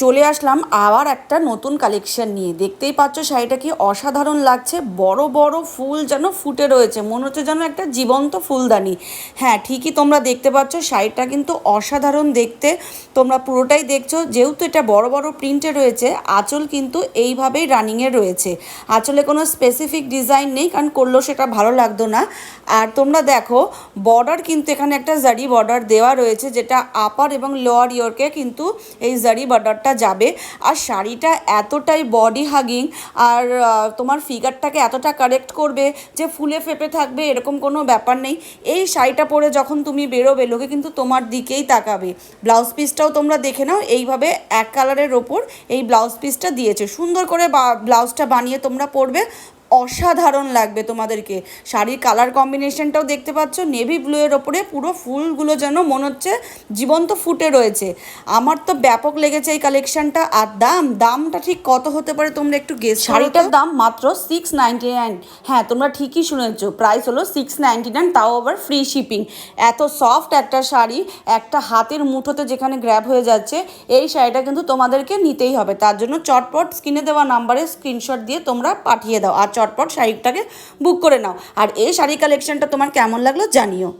চলে আসলাম আবার একটা নতুন কালেকশন নিয়ে। দেখতেই পাচ্ছ শাড়িটা কি অসাধারণ লাগছে, বড় বড় ফুল যেন ফুটে রয়েছে। মনে হচ্ছে যেন একটা জীবন্ত ফুলদানি। হ্যাঁ ঠিকই তোমরা দেখতে পাচ্ছ, শাড়িটা কিন্তু অসাধারণ দেখতে। তোমরা পুরোটাই দেখছ, যেহেতু এটা বড় বড় প্রিন্টে রয়েছে, আঁচল কিন্তু এইভাবেই রানিংয়ে রয়েছে। আঁচলে কোনো স্পেসিফিক ডিজাইন নেই, কারণ করলেও সেটা ভালো লাগতো না। আর তোমরা দেখো বর্ডার কিন্তু এখানে একটা জারি বর্ডার দেওয়া রয়েছে, যেটা আপার এবং লোয়ার ইয়রকে কিন্তু এই জারি বর্ডারটা যাবে। আর শাড়িটা এতটাই বডি হাগিং আর তোমার ফিগারটাকে এতটা কারেক্ট করবে যে ফুলে ফেপে থাকবে, এরকম কোনো ব্যাপার নেই। এই শাড়িটা পরে যখন তুমি বেরোবে, লোকে কিন্তু তোমার দিকেই তাকাবে। ব্লাউজ পিসটাও তোমরা দেখে নাও, এইভাবে এক কালারের ওপর এই ব্লাউজ পিসটা দিয়েছে। সুন্দর করে ব্লাউজটা বানিয়ে তোমরা পরবে। অসাধারণ লাগবে তোমাদেরকে। শাড়ির কালার কম্বিনেশনটাও দেখতে পাচ্ছ নেভি ব্লু এর ওপরে পুরো ফুলগুলো যেন মনে হচ্ছে জীবন্ত ফুটে রয়েছে। আমার তো ব্যাপক লেগেছে এই কালেকশনটা আর দাম, দামটা ঠিক কত হতে পারে তোমরা একটু গেস শাড়িটার দাম মাত্র সিক্স নাইনটি নাইন হ্যাঁ তোমরা ঠিকই শুনেছো প্রাইস হলো সিক্স নাইনটি নাইন তাও আবার ফ্রি শিপিং এত সফট একটা শাড়ি, একটা হাতের মুঠোতে যেখানে গ্র্যাব হয়ে যাচ্ছে, এই শাড়িটা কিন্তু তোমাদেরকে নিতেই হবে। তার জন্য চটপট স্ক্রিনে দেওয়া নাম্বারে স্ক্রিনশট দিয়ে তোমরা পাঠিয়ে দাও। আর চটপট শাড়িটাকে বুক করে নাও। আর এই শাড়ি কালেকশনটা তোমার কেমন লাগল জানিও।